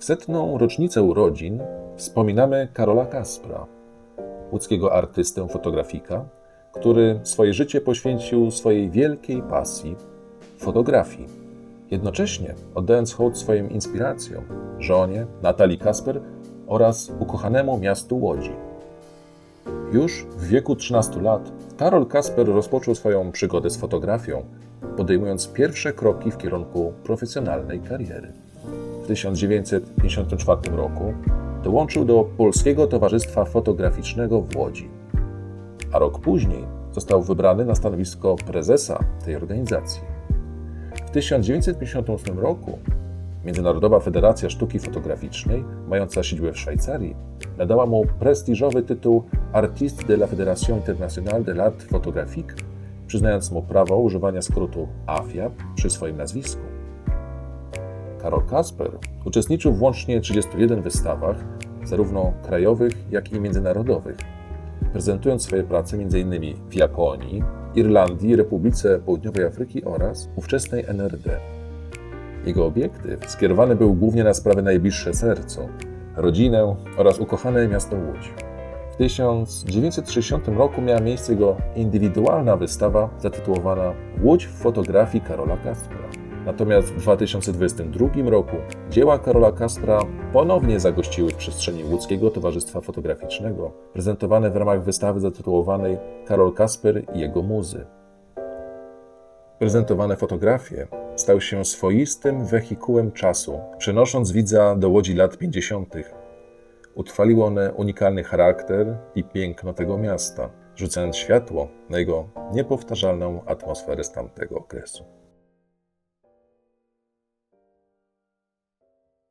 W setną rocznicę urodzin wspominamy Karola Kaspra, łódzkiego artystę fotografika, który swoje życie poświęcił swojej wielkiej pasji fotografii. Jednocześnie oddając hołd swoim inspiracjom, żonie Natalii Kasper oraz ukochanemu miastu Łodzi. Już w wieku 13 lat Karol Kasper rozpoczął swoją przygodę z fotografią, podejmując pierwsze kroki w kierunku profesjonalnej kariery. W 1954 roku dołączył do Polskiego Towarzystwa Fotograficznego w Łodzi, a rok później został wybrany na stanowisko prezesa tej organizacji. W 1958 roku Międzynarodowa Federacja Sztuki Fotograficznej, mająca siedzibę w Szwajcarii, nadała mu prestiżowy tytuł Artiste de la Fédération Internationale de l'Art Photographique, przyznając mu prawo używania skrótu AFIAP przy swoim nazwisku. Karol Kasper uczestniczył w łącznie 31 wystawach, zarówno krajowych, jak i międzynarodowych, prezentując swoje prace m.in. w Japonii, Irlandii, Republice Południowej Afryki oraz ówczesnej NRD. Jego obiektyw skierowany był głównie na sprawy najbliższe sercu, rodzinę oraz ukochane miasto Łódź. W 1960 roku miała miejsce jego indywidualna wystawa zatytułowana Łódź w fotografii Karola Kaspra. Natomiast w 2022 roku dzieła Karola Kaspra ponownie zagościły w przestrzeni Łódzkiego Towarzystwa Fotograficznego, prezentowane w ramach wystawy zatytułowanej Karol Kasper i jego muzy. Prezentowane fotografie stały się swoistym wehikułem czasu, przenosząc widza do łodzi lat 50. Utrwaliły one unikalny charakter i piękno tego miasta, rzucając światło na jego niepowtarzalną atmosferę z tamtego okresu.